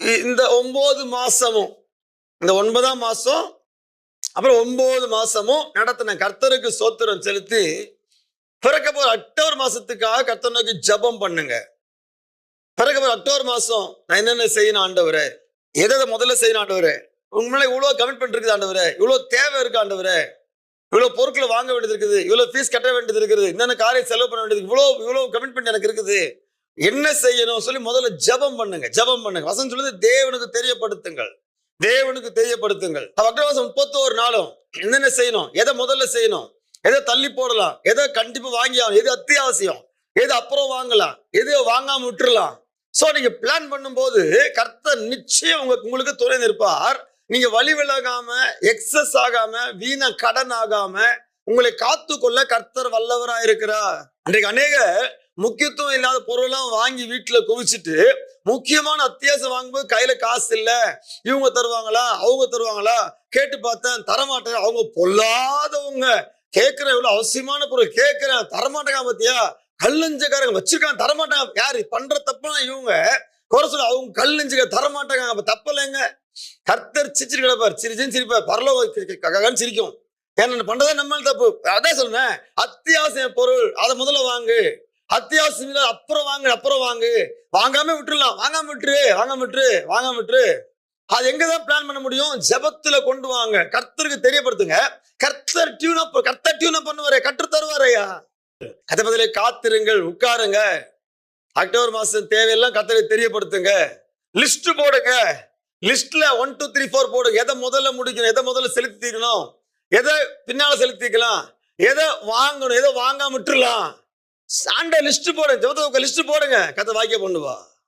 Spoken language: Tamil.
இ- இந்த ஒன்பது மாசமும் இந்த ஒன்பதாம் மாசம் அப்புறம் ஒன்பது மாசமும் நடத்தின கர்த்தருக்கு சோத்திரம் செலுத்தி பிறக்க போற அக்டோபர் மாசத்துக்காக கர்த்தர் நோக்கி ஜெபம் பண்ணுங்க. பிறக்க போற அக்டோபர் மாசம் நான் என்னென்ன செய்யணும் ஆண்டவரே? எதை முதல்ல செய்யணும் ஆண்டவரே? மேலே இவ்வளவு கமிட்மெண்ட் இருக்குது ஆண்டவரே. இவ்வளவு தேவை இருக்கு ஆண்டவரே. இவ்வளவு பொருட்களை வாங்க வேண்டியது இருக்குது. இவ்வளவு ஃபீஸ் கட்ட வேண்டியது இருக்குது. என்னென்ன காரியம் செலவு பண்ண வேண்டியது இவ்வளவு இவ்வளவு கமிட்மெண்ட் எனக்கு இருக்குது. என்ன செய்யணும் சொல்லி முதல்ல ஜெபம் பண்ணுங்க ஜெபம் பண்ணுங்க. வசனம் சொல்லுது தேவனுக்கு தெரியப்படுத்துங்கள். தேவனுக்கு தெரியப்படுத்துங்கள். அக்டோபர் மாசம் முப்பத்தோரு நாளும் என்னென்ன செய்யணும்? எதை முதல்ல செய்யணும்? எதை தள்ளி போடலாம்? எதை கண்டிப்பா வாங்கி ஆகணும்? எது அத்தியாவசியம்? எது அப்புறம் வாங்கலாம்? எது வாங்காம விட்டுறலாம்? சோ நீங்க பிளான் பண்ணும்போது கர்த்தர் நிச்சயம் உங்க உங்களுக்கு துணை நிற்பார் நீங்க வழி விலகாம எக்ஸஸ் ஆகாம வீண கடன் ஆகாம உங்களை காத்து கொள்ள கர்த்தர் வல்லவரா இருக்கிறார் அன்றைக்கு அநேக முக்கியத்துவம் இல்லாத பொருளெல்லாம் வாங்கி வீட்டில் குவிச்சிட்டு முக்கியமான அத்தியாவசியம் வாங்கும்போது கையில காசு இல்லை. இவங்க தருவாங்களா? அவங்க தருவாங்களா? கேட்டு பார்த்தேன் தரமாட்டேன் அவங்க பொல்லாதவங்க. கேட்கிறேன் இவ்வளவு அவசியமான பொருள். கேட்கிறேன் தரமாட்டேங்க பாத்தியா? கல்லஞ்சக்காரங்க வச்சிருக்காங்க தரமாட்டாங்க. யாரு? பண்ற தப்பெல்லாம் இவங்க. குறை சொல்ல அவங்க கல்லஞ்சுக்க தரமாட்டாங்க அப்ப தப்பில்லைங்க கர்த்தர் சிரிச்சிட்டு கிடப்பார் சிரிச்சுன்னு சிரிப்பார் பரலோகம் சிரிக்கும். ஏன்னா பண்றதே நம்ம தப்பு. அதான் சொல்றேன். அத்தியாவசிய பொருள் அதை முதல்ல வாங்கு. அத்தியாவசியம் அப்புறம் வாங்க அப்புறம் வாங்கு. வாங்காம விட்டுடலாம் வாங்காம விட்டுரு வாங்காம விட்டுரு வாங்காம விட்டுரு. அது எங்கதான் பிளான் பண்ண முடியும்? ஜபத்துல கொண்டு வாங்க. கர்த்தருக்கு தெரியப்படுத்துங்க. கர்த்தர் டியூன் அப் கர்த்தர் டியூன் அப் பண்ணுவாரே. கற்று தருவாரையா கதை பதிலே காத்திருங்கள் உட்காருங்க. அக்டோபர் மாசம் தேவையெல்லாம் கர்த்தரை தெரியப்படுத்துங்க. லிஸ்ட் போடுங்க. லிஸ்ட்ல ஒன் டூ த்ரீ ஃபோர் போடுங்க. எதை முதல்ல முடிக்கணும் எதை முதல்ல செலுத்திக்கணும் எதை பின்னால செலுத்திக்கலாம் எதை வாங்கணும் எதை வாங்காம விட்டுலாம் சாண்ட லிஸ்ட் போடுங்க ஜெபத்துக்கு லிஸ்ட் போடுங்க. கதை வாக்கிய பண்ணுவா.